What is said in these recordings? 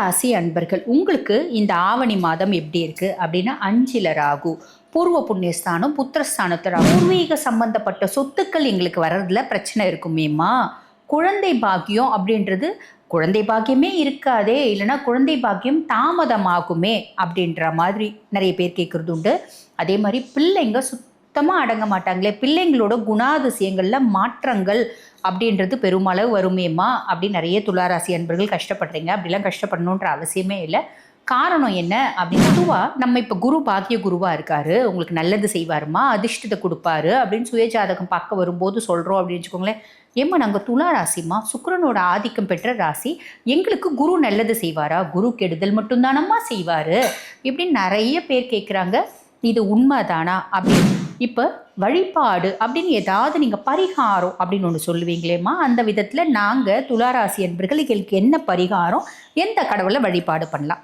ராசி அன்பர்கள் உங்களுக்கு இந்த ஆவணி மாதம் எப்படி இருக்கு அப்படின்னா அஞ்சில ராகு பூர்வ புண்ணியஸ்தானம் புத்திரஸ்தானத்தில் பூர்வீக சம்பந்தப்பட்ட சொத்துக்கள் எங்களுக்கு வர்றதுல பிரச்சனை இருக்குமேம்மா குழந்தை பாக்கியம் அப்படின்றது குழந்தை பாக்கியமே இருக்காதே இல்லைன்னா குழந்தை பாக்கியம் தாமதமாகுமே அப்படின்ற மாதிரி நிறைய பேர் கேட்குறது உண்டு. அதே மாதிரி பிள்ளைங்க சுத்தமாக அடங்க மாட்டாங்களே. பிள்ளைங்களோட குணாதிசயங்களில் மாற்றங்கள் அப்படின்றது பெருமளவு வருமேம்மா? அப்படின்னு நிறைய துளாராசி அன்பர்கள் கஷ்டப்படுறீங்க. அப்படிலாம் கஷ்டப்படணுன்ற அவசியமே இல்லை. காரணம் என்ன அப்படின்னு பொதுவாக நம்ம இப்போ குரு பாக்கிய குருவாக இருக்காரு. உங்களுக்கு நல்லது செய்வாருமா? அதிர்ஷ்டத்தை கொடுப்பாரு அப்படின்னு சுயஜாதகம் பார்க்க வரும்போது சொல்கிறோம் அப்படின்னு வச்சுக்கோங்களேன். ஏம்மா நாங்கள் துலா ராசிம்மா சுக்கிரனோட ஆதிக்கம் பெற்ற ராசி. எங்களுக்கு குரு நல்லது செய்வாரா? குரு கெடுதல் மட்டும்தானம்மா செய்வார்? இப்படின்னு நிறைய பேர் கேட்குறாங்க இது உண்மைதானா? அப்படின்னு இப்போ வழிபாடு அப்படின்னு ஏதாவது நீங்கள் பரிகாரம் அப்படின்னு ஒன்று சொல்லுவீங்களேம்மா அந்த விதத்தில் நாங்கள் துளாராசி என்பர்கள் எங்களுக்கு என்ன பரிகாரம் எந்த கடவுளை வழிபாடு பண்ணலாம்?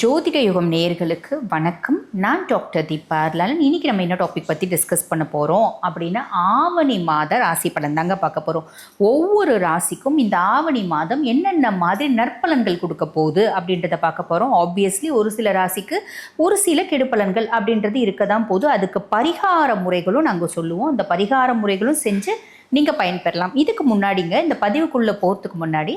ஜோதிட யுகம் நேயர்களுக்கு வணக்கம். நான் டாக்டர் தீபா லாலன் இன்னைக்கு நம்ம என்ன டாபிக் பற்றி டிஸ்கஸ் பண்ண போகிறோம் அப்படின்னா ஆவணி மாத ராசி பலன் தாங்க பார்க்க போகிறோம் ஒவ்வொரு ராசிக்கும் இந்த ஆவணி மாதம் என்னென்ன மாதிரி நற்பலன்கள் கொடுக்க போகுது அப்படின்றத பார்க்க போகிறோம் ஆப்வியஸ்லி ஒரு சில ராசிக்கு ஒரு சில கெடுப்பலன்கள் அப்படின்றது இருக்க தான் போது அதுக்கு பரிகார முறைகளும் நாங்கள் சொல்லுவோம். அந்த பரிகார முறைகளும் செஞ்சு நீங்கள் பயன்பெறலாம். இதுக்கு முன்னாடிங்க இந்த பதிவுக்குள்ளே போகிறதுக்கு முன்னாடி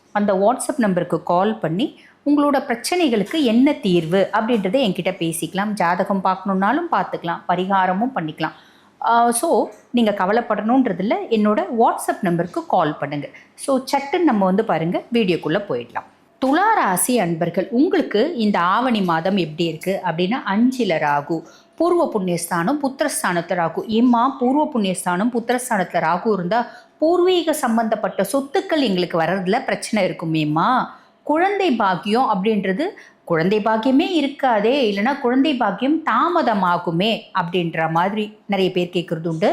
அந்த வாட்ஸ்அப் நம்பருக்கு கால் பண்ணி உங்களோட பிரச்சனைகளுக்கு என்ன தீர்வு அப்படின்றத என்கிட்ட பேசிக்கலாம். ஜாதகம் பார்க்கணுன்னாலும் பார்த்துக்கலாம் பரிகாரமும் பண்ணிக்கலாம். ஸோ நீங்கள் கவலைப்படணுன்றதில்ல என்னோட வாட்ஸ்அப் நம்பருக்கு கால் பண்ணுங்கள் ஸோ சட்டுன்னு நம்ம வந்து பாருங்கள் வீடியோக்குள்ளே போயிடலாம். துலா ராசி அன்பர்கள் உங்களுக்கு இந்த ஆவணி மாதம் எப்படி இருக்குது அப்படின்னா அஞ்சில ராகு பூர்வ புண்ணியஸ்தானம் புத்திரஸ்தானத்தில் ராகு. ஏம்மா பூர்வ புண்ணியஸ்தானம் புத்திரஸ்தானத்தில் ராகு இருந்தால் பூர்வீக சம்பந்தப்பட்ட சொத்துக்கள் எங்களுக்கு வர்றதுல பிரச்சனை இருக்குமேம்மா. குழந்தை பாக்கியம் அப்படின்றது குழந்தை பாக்கியமே இருக்காதே இல்லைன்னா குழந்தை பாக்கியம் தாமதமாகுமே அப்படின்ற மாதிரி நிறைய பேர் கேட்குறது உண்டு.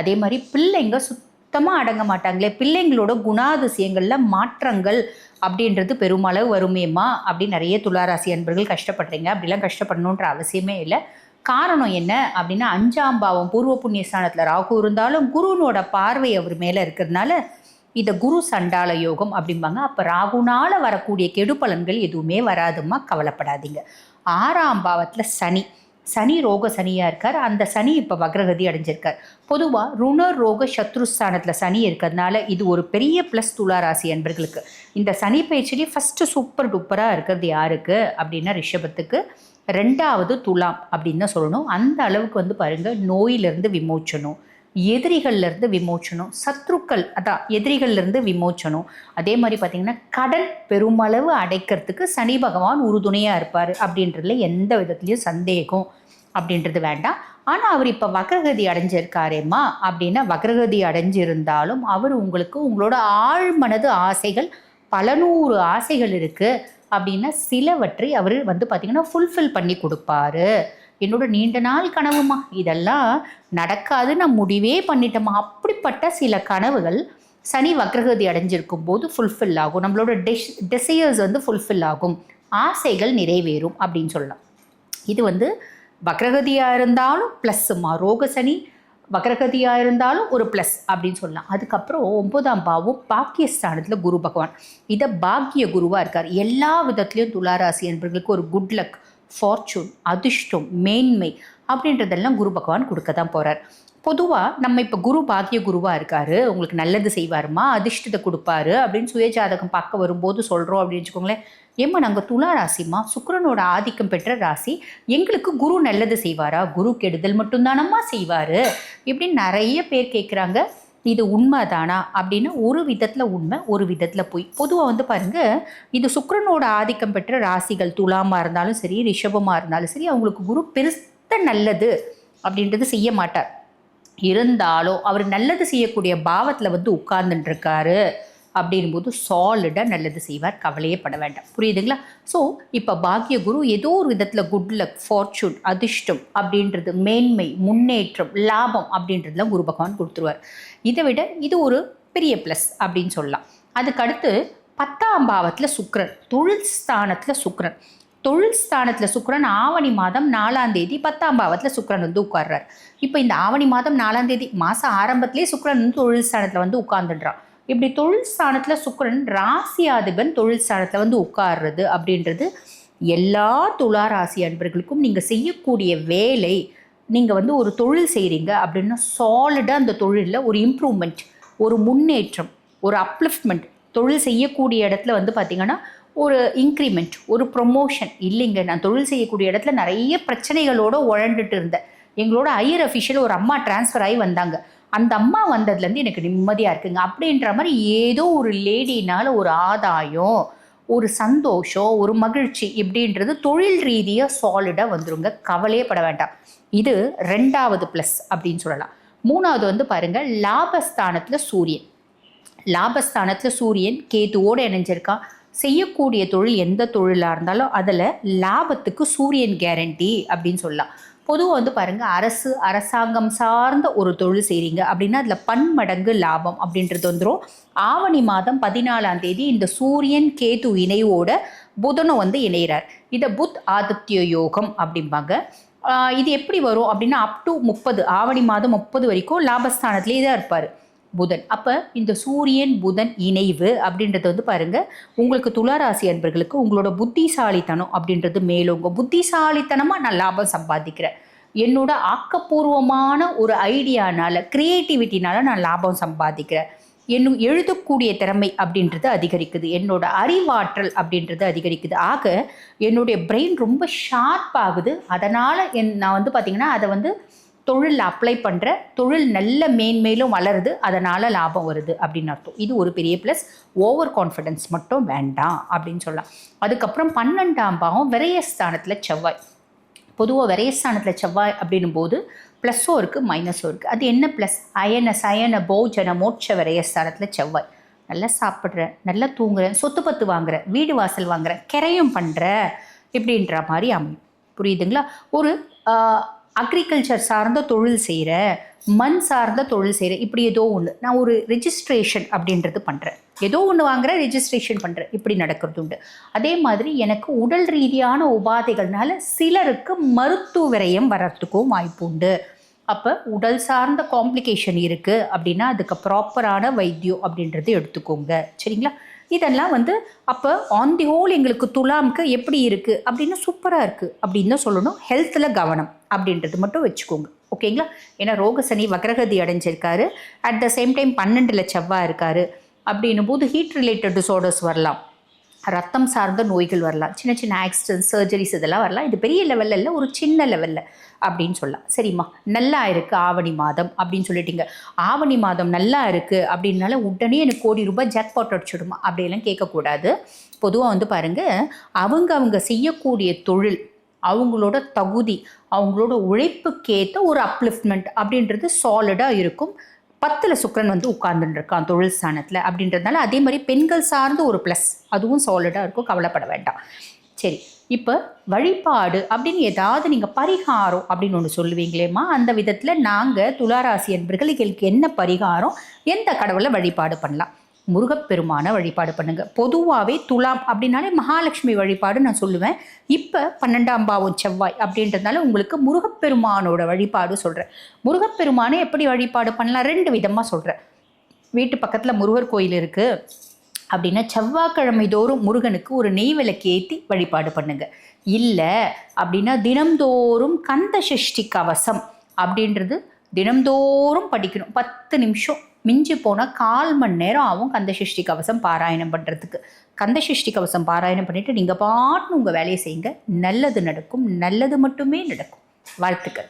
அதே மாதிரி பிள்ளைங்க சுத்தமாக அடங்க மாட்டாங்களே பிள்ளைங்களோட குணாதிசயங்களில் மாற்றங்கள் அப்படின்றது பெருமளவு வருமேம்மா அப்படின்னு நிறைய துளாராசி அன்பர்கள் கஷ்டப்படுறீங்க. அப்படிலாம் கஷ்டப்படணுன்ற அவசியமே இல்லை. காரணம் என்ன அப்படின்னா அஞ்சாம் பாவம் பூர்வ புண்ணிய ஸ்தானத்தில் ராகு இருந்தாலும் குருனோட பார்வை அவர் மேலே இருக்கிறதுனால இதை குரு சண்டால யோகம் அப்படிம்பாங்க. அப்போ ராகுனால வரக்கூடிய கெடுபலன்கள் எதுவுமே வராதுமா கவலைப்படாதீங்க. ஆறாம் பாவத்தில் சனி. சனி ரோக சனியாக இருக்கார். அந்த சனி இப்போ வக்ரகதி அடைஞ்சிருக்கார். பொதுவாக ருண ரோக சத்ருஸ்தானத்தில் சனி இருக்கிறதுனால இது ஒரு பெரிய ப்ளஸ் துளாராசி அன்பர்களுக்கு. இந்த சனி பயிற்சியிலே ஃபஸ்ட்டு சூப்பர் டூப்பராக இருக்கிறது யாருக்கு? அப்படின்னா ரிஷபத்துக்கு. ரெண்டாவது துலாம் அப்படின்னு தான் சொல்லணும். அந்த அளவுக்கு வந்து பாருங்கள் நோயிலிருந்து விமோச்சனும். எதிரிகள்லேருந்து விமோச்சனம். சத்ருக்கள் அதான் எதிரிகள்லேருந்து விமோச்சனம். அதே மாதிரி பார்த்திங்கன்னா கடன் பெருமளவு அடைக்கிறதுக்கு சனி பகவான் உறுதுணையாக இருப்பார் அப்படின்றதுல எந்த விதத்துலையும் சந்தேகம் அப்படின்றது வேண்டாம். ஆனால் அவர் இப்போ வக்ரகதி அடைஞ்சிருக்காரேம்மா அப்படின்னா வக்ரகதி அடைஞ்சிருந்தாலும் அவர் உங்களுக்கு உங்களோட ஆழ்மனது ஆசைகள் பல நூறு ஆசைகள் இருக்குது அப்படின்னா சிலவற்றை அவர் வந்து பார்த்திங்கன்னா ஃபுல்ஃபில் பண்ணி கொடுப்பாரு. என்னோட நீண்ட நாள் கனவுமா? இதெல்லாம் நடக்காது நான் முடிவே பண்ணிட்டோமா? அப்படிப்பட்ட சில கனவுகள் சனி வக்ரகதி அடைஞ்சிருக்கும் போது ஃபுல்ஃபில் ஆகும். நம்மளோட டெஷ் டெசையர்ஸ் வந்து ஃபுல்ஃபில் ஆகும். ஆசைகள் நிறைவேறும் அப்படின்னு சொல்லலாம். இது வந்து வக்ரகதியாக இருந்தாலும் ப்ளஸ்ஸுமா ரோக சனி வக்ரகதியாக இருந்தாலும் ஒரு ப்ளஸ் அப்படின்னு சொல்லலாம். அதுக்கப்புறம் ஒன்பதாம் பாவம் பாக்கியஸ்தானத்தில் குரு பகவான். இதை பாக்கிய குருவாக இருக்கார். எல்லா விதத்துலேயும் துளாராசி என்பவர்களுக்கு ஒரு குட் லக் ஃபார்ச்சூன் அதிர்ஷ்டம் மேன்மை அப்படின்றதெல்லாம் குரு பகவான் கொடுக்க தான் போகிறார் பொதுவாக நம்ம இப்போ குரு பாக்கிய குருவாக இருக்காரு. உங்களுக்கு நல்லது செய்வாருமா? அதிர்ஷ்டத்தை கொடுப்பாரு அப்படின்னு சுயஜாதகம் பார்க்க வரும்போது சொல்கிறோம் அப்படின்னு வச்சுக்கோங்களேன். ஏம்மா நாங்கள் துலா ராசிம்மா. சுக்கரனோட ஆதிக்கம் பெற்ற ராசி. எங்களுக்கு குரு நல்லது செய்வாரா? குரு கெடுதல் மட்டும்தானம்மா செய்வார்? இப்படின்னு நிறைய பேர் கேட்குறாங்க இது உண்மை தானா அப்படின்னு ஒரு விதத்தில் உண்மை ஒரு விதத்தில் போய். பொதுவாக வந்து பாருங்கள் இது சுக்கரனோட ஆதிக்கம் பெற்ற ராசிகள் துலாமாக இருந்தாலும் சரி ரிஷபமாக இருந்தாலும் சரி அவங்களுக்கு குரு பெருத்த நல்லது அப்படின்றது செய்ய மாட்டார். இருந்தாலும் அவர் நல்லது செய்யக்கூடிய பாவத்தில் வந்து உட்கார்ந்துட்டுருக்காரு இருக்காரு. அப்படின்போது சாலிடாக நல்லது செய்வார். கவலையே பட வேண்டாம். புரியுதுங்களா? ஸோ இப்போ பாக்கிய குரு ஏதோ ஒரு விதத்தில் குட் லக் ஃபார்ச்சூன் அதிர்ஷ்டம் அப்படின்றது மேன்மை முன்னேற்றம் லாபம் அப்படின்றதுலாம் குரு பகவான் கொடுத்துருவார். இதை விட இது ஒரு பெரிய ப்ளஸ் அப்படின்னு சொல்லலாம். அதுக்கடுத்து பத்தாம் பாவத்தில் சுக்கிரன் தொழில் ஸ்தானத்தில் சுக்ரன் தொழில் ஸ்தானத்தில் சுக்கிரன் ஆவணி மாதம் நாலாம் தேதி பத்தாம் பாவத்தில் சுக்கிரன் வந்து உட்கார்றார். இப்போ இந்த ஆவணி மாதம் நாலாம் தேதி மாதம் ஆரம்பத்திலே சுக்ரன் வந்து தொழில் ஸ்தானத்தில் வந்து உட்கார்ந்துடுறான். இப்படி தொழில் ஸ்தானத்தில் சுக்கரன் ராசியாதிபன் தொழில் ஸ்தானத்தில் வந்து உட்கார்றது அப்படின்றது எல்லா துலா ராசி அன்பர்களுக்கும் நீங்கள் செய்யக்கூடிய வேலை. நீங்கள் வந்து ஒரு தொழில் செய்கிறீங்க அப்படின்னா சாலிடாக அந்த தொழிலில் ஒரு இம்ப்ரூவ்மெண்ட் ஒரு முன்னேற்றம் ஒரு அப்லிஃப்ட்மெண்ட் தொழில் செய்யக்கூடிய இடத்துல வந்து பார்த்திங்கன்னா ஒரு இன்க்ரிமெண்ட் ஒரு ப்ரொமோஷன் இல்லைங்க நான் தொழில் செய்யக்கூடிய இடத்துல நிறைய பிரச்சனைகளோடு உழண்டுட்டு இருந்தேன். எங்களோட ஐயர் அஃபிஷியல் ஒரு அம்மா டிரான்ஸ்ஃபர் ஆகி வந்தாங்க. அந்த அம்மா வந்ததுலேருந்து எனக்கு நிம்மதியாக இருக்குங்க. அப்படின்ற மாதிரி ஏதோ ஒரு லேடினால் ஒரு ஆதாயம் ஒரு சந்தோஷம் ஒரு மகிழ்ச்சி இப்படின்றது தொழில் ரீதியாக சாலிடாக வந்துருங்க. கவலையே பட வேண்டாம். இது ரெண்டாவது ப்ளஸ் அப்படின்னு சொல்லலாம். மூணாவது வந்து பாருங்கள் லாபஸ்தானத்தில் சூரியன். லாபஸ்தானத்தில் சூரியன் கேத்துவோடு இணைஞ்சிருக்கான். செய்யக்கூடிய தொழில் எந்த தொழிலாக இருந்தாலும் அதில் லாபத்துக்கு சூரியன் கேரண்டி அப்படின்னு சொல்லலாம். பொதுவாக வந்து பாருங்கள் அரசு அரசாங்கம் சார்ந்த ஒரு தொழில் செய்கிறீங்க அப்படின்னா அதில் பன்மடங்கு லாபம் அப்படின்றது வந்துடும் ஆவணி மாதம் பதினாலாம் தேதி இந்த சூரியன் கேது இணைவோட புதனும் வந்து இணைகிறார் இதை புத் ஆதித்ய யோகம் அப்படிம்பாங்க. இது எப்படி வரும் அப்படின்னா அப் டு முப்பது ஆவணி மாதம் முப்பது வரைக்கும் லாபஸ்தானத்திலே தான் இருப்பார். புதன். அப்போ இந்த சூரியன் புதன் இணைவு அப்படின்றது வந்து பாருங்க உங்களுக்கு துளாராசி அன்பர்களுக்கு உங்களோட புத்திசாலித்தனம் அப்படின்றது மேலோங்க புத்திசாலித்தனமாக நான் லாபம் சம்பாதிக்கிறேன். என்னோட ஆக்கப்பூர்வமான ஒரு ஐடியானால கிரியேட்டிவிட்டினால நான் லாபம் சம்பாதிக்கிறேன். என்னும் எழுதக்கூடிய திறமை அப்படின்றது அதிகரிக்குது. என்னோட அறிவாற்றல் அப்படின்றது அதிகரிக்குது. ஆக என்னுடைய பிரெயின் ரொம்ப ஷார்ப் ஆகுது. அதனால் என் நான் வந்து பார்த்திங்கன்னா அதை வந்து தொழிலில் அப்ளை பண்ணுற தொழில் நல்ல மேன்மேலும் வளருது அதனால் லாபம் வருது அப்படின்னு அர்த்தம். இது ஒரு பெரிய ப்ளஸ் ஓவர் கான்ஃபிடென்ஸ் மட்டும் வேண்டாம் அப்படின்னு சொல்லலாம். அதுக்கப்புறம் பன்னெண்டாம் பாகம் விரயஸ்தானத்தில் செவ்வாய். பொதுவாக விரயஸ்தானத்தில் செவ்வாய் அப்படின்னும் போது ப்ளஸ்ஸும் இருக்குது மைனஸும் இருக்குது அது என்ன ப்ளஸ் அயன சயன போஜன மோட்ச விரயஸ்தானத்தில் செவ்வாய். நல்லா சாப்பிட்றேன் நல்லா தூங்குறேன் சொத்து பத்து வாங்குறேன் வீடு வாசல் வாங்குறேன் கிரையும் பண்ணுறேன் இப்படின்ற மாதிரி அமையும். புரியுதுங்களா? ஒரு அக்ரிகல்ச்சர் சார்ந்த தொழில் செய்கிற மண் சார்ந்த தொழில் செய்கிற இப்படி ஏதோ ஒன்று நான் ஒரு ரெஜிஸ்ட்ரேஷன் அப்படின்றது பண்ணுறேன் ஏதோ ஒன்று வாங்குற ரெஜிஸ்ட்ரேஷன் பண்ணுறேன் இப்படி நடக்கிறது உண்டு. அதே மாதிரி எனக்கு உடல் ரீதியான உபாதைகள்னால சிலருக்கு மருத்துவ விரயம் வர்றதுக்கும் வாய்ப்பு உண்டு. அப்போ உடல் சார்ந்த காம்ப்ளிகேஷன் இருக்குது அப்படின்னா அதுக்கு ப்ராப்பரான வைத்தியம் அப்படின்றது எடுத்துக்கோங்க. சரிங்களா? இதெல்லாம் வந்து அப்போ ஆன் தி ஹோல் எங்களுக்கு துலாமுக்கு எப்படி இருக்குது அப்படின்னு சூப்பராக இருக்குது அப்படின்னு தான் சொல்லணும். ஹெல்த்தில் கவனம் அப்படின்றது மட்டும் வச்சுக்கோங்க. ஓகேங்களா? ஏன்னா ரோகசனி வக்ரகதி அடைஞ்சிருக்காரு. அட் த சேம் டைம் பன்னெண்டில் செவ்வாய் இருக்காரு. அப்படின்னும் போது ஹீட் ரிலேட்டட் டிசார்டர்ஸ் வரலாம். ரத்தம் சார்ந்த நோய்கள் வரலாம். சின்ன சின்ன ஆக்சிடென்ட் சர்ஜரிஸ் இதெல்லாம் வரலாம். இது பெரிய லெவலில் இல்லை ஒரு சின்ன லெவலில் அப்படின்னு சொல்லலாம். சரிம்மா. நல்லா இருக்குது ஆவணி மாதம் அப்படின்னு சொல்லிட்டீங்க. ஆவணி மாதம் நல்லா இருக்குது அப்படின்னால உடனே எனக்கு கோடி ரூபாய் ஜாக்பாட் அடிச்சிடுமா? அப்படியெல்லாம் கேட்கக்கூடாது. பொதுவாக வந்து பாருங்கள் அவங்க அவங்க செய்யக்கூடிய தொழில் அவங்களோட தகுதி அவங்களோட உழைப்புக்கேற்ற ஒரு அப்லிஃப்ட்மெண்ட் அப்படின்றது சாலிடாக இருக்கும். பத்தில் சுக்கரன் வந்து உட்கார்ந்துருக்கான் தொழில் ஸ்தானத்தில் அப்படின்றதுனால அதே மாதிரி பெண்கள் சார்ந்த ஒரு ப்ளஸ் அதுவும் சாலிடாக இருக்கும் கவலைப்பட வேண்டாம். சரி இப்போ வழிபாடு அப்படின்னு ஏதாவது நீங்கள் பரிகாரம் அப்படின்னு ஒன்று சொல்லுவீங்களேம்மா? அந்த விதத்தில் நாங்கள் துளாராசி என்பர்கள் எங்களுக்கு என்ன பரிகாரம்? எந்த கடவுளை வழிபாடு பண்ணலாம்? முருகப்பெருமான வழிபாடு பண்ணுங்க. பொதுவாகவே துலாம் அப்படின்னாலே மகாலட்சுமி வழிபாடு நான் சொல்லுவேன். இப்போ பன்னெண்டாம் பாவம் செவ்வாய் அப்படின்றதுனால உங்களுக்கு முருகப்பெருமானோட வழிபாடு சொல்கிறேன் முருகப்பெருமானை எப்படி வழிபாடு பண்ணலாம்? ரெண்டு விதமாக சொல்கிறேன் வீட்டு பக்கத்தில் முருகர் கோயில் இருக்குது அப்படின்னா செவ்வாய்க்கிழமை தோறும் முருகனுக்கு ஒரு நெய் விளக்கு ஏற்றி வழிபாடு பண்ணுங்க. இல்லை அப்படின்னா தினம்தோறும் கந்த சஷ்டி கவசம் அப்படின்றது தினம்தோறும் படிக்கணும். பத்து நிமிஷம் மிஞ்சி போனால் கால் மணி நேரம் ஆகும் கந்த கந்தசஷ்டி கவசம் பாராயணம் பண்ணுறதுக்கு கந்த கந்தசஷ்டி கவசம் பாராயணம் பண்ணிவிட்டு நீங்கள் பாட்டுன்னு உங்கள் வேலையை செய்யுங்க. நல்லது நடக்கும். நல்லது மட்டுமே நடக்கும். வாழ்த்துக்கள்.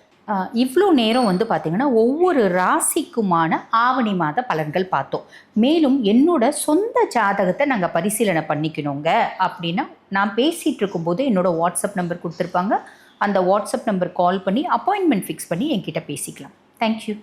இவ்வளோ நேரம் வந்து பார்த்திங்கன்னா ஒவ்வொரு ராசிக்குமான ஆவணி மாத பலன்கள் பார்த்தோம். மேலும் என்னோட சொந்த ஜாதகத்தை நாங்கள் பரிசீலனை பண்ணிக்கணுங்க அப்படின்னா நான் பேசிகிட்டு இருக்கும்போது என்னோட வாட்ஸ்அப் நம்பர் கொடுத்துருப்பாங்க. அந்த வாட்ஸ்அப் நம்பர் கால் பண்ணி அப்பாயின்மெண்ட் ஃபிக்ஸ் பண்ணி என்கிட்ட பேசிக்கலாம். தேங்க்யூ